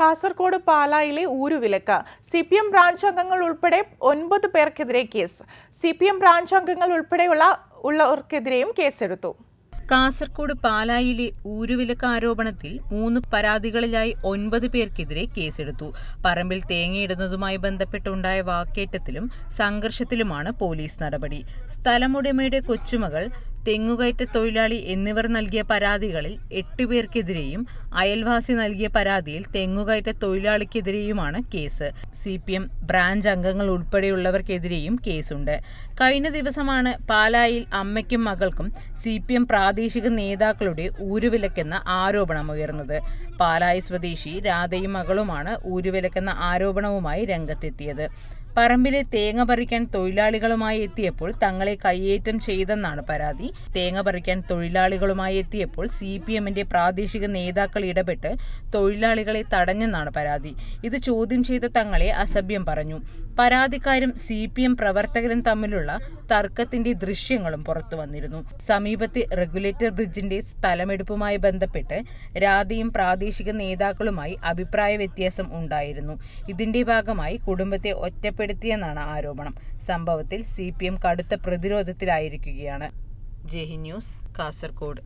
കാസർഗോഡ് പാലായിലെ ഊരുവിലക്ക് C P M branch അംഗങ്ങൾ ഉൾപ്പെടെ ഒൻപത് പേർക്കെതിരെ case. C P M branch അംഗങ്ങൾ ഉൾപ്പെടെയുള്ള ഉള്ളവർക്കെതിരെയും കേസെടുത്തു. കാസർകോട് പാലായിലെ ഊരുവിലക്ക് ആരോപണത്തിൽ മൂന്ന് പരാതികളിലായി ഒൻപത് പേർക്കെതിരെ കേസെടുത്തു. പറമ്പിൽ തേങ്ങയിടുന്നതുമായി ബന്ധപ്പെട്ടുണ്ടായ വാക്കേറ്റത്തിലും സംഘർഷത്തിലുമാണ് പോലീസ് നടപടി. സ്ഥലമുടമയുടെ കൊച്ചുമകൾ തെങ്ങുകയറ്റ തൊഴിലാളി എന്നിവർ നൽകിയ പരാതികളിൽ എട്ട് പേർക്കെതിരെയും അയൽവാസി നൽകിയ പരാതിയിൽ തെങ്ങുകയറ്റ തൊഴിലാളിക്കെതിരെയുമാണ് കേസ്. സി ബ്രാഞ്ച് അംഗങ്ങൾ ഉൾപ്പെടെയുള്ളവർക്കെതിരെയും കേസുണ്ട്. കഴിഞ്ഞ ദിവസമാണ് പാലായിൽ അമ്മയ്ക്കും മകൾക്കും സി പ്രാദേശിക നേതാക്കളുടെ ഊരുവിലക്കെന്ന ആരോപണം ആരോപണമുയർന്നത് പാലായി സ്വദേശി രാധയും മകളുമാണ് ഊരുവിലക്കെന്ന ആരോപണവുമായി രംഗത്തെത്തിയത്. പറമ്പിലെ തേങ്ങ പറിക്കാൻ തൊഴിലാളികളുമായി എത്തിയപ്പോൾ തങ്ങളെ കയ്യേറ്റം ചെയ്തെന്നാണ് പരാതി. തേങ്ങ പറിക്കാൻ തൊഴിലാളികളുമായി എത്തിയപ്പോൾ സി പി എമ്മിന്റെ പ്രാദേശിക നേതാക്കൾ ഇടപെട്ട് തൊഴിലാളികളെ തടഞ്ഞെന്നാണ് പരാതി. ഇത് ചോദ്യം ചെയ്ത തങ്ങളെ അസഭ്യം പറഞ്ഞു. പരാതിക്കാരും സി പി എം പ്രവർത്തകരും തമ്മിലുള്ള തർക്കത്തിന്റെ ദൃശ്യങ്ങളും പുറത്തു വന്നിരുന്നു. സമീപത്തെ റെഗുലേറ്റർ ബ്രിഡ്ജിന്റെ സ്ഥലമെടുപ്പുമായി ബന്ധപ്പെട്ട് രാധയും പ്രാദേശിക നേതാക്കളുമായി അഭിപ്രായ വ്യത്യാസം ഉണ്ടായിരുന്നു. ഇതിന്റെ ഭാഗമായി കുടുംബത്തെ ഒറ്റപ്പെടുത്തിയെന്നാണ് ആരോപണം. സംഭവത്തിൽ സി കടുത്ത പ്രതിരോധത്തിലായിരിക്കുകയാണ്. ജെഹി ന്യൂസ് കാസർഗോഡ്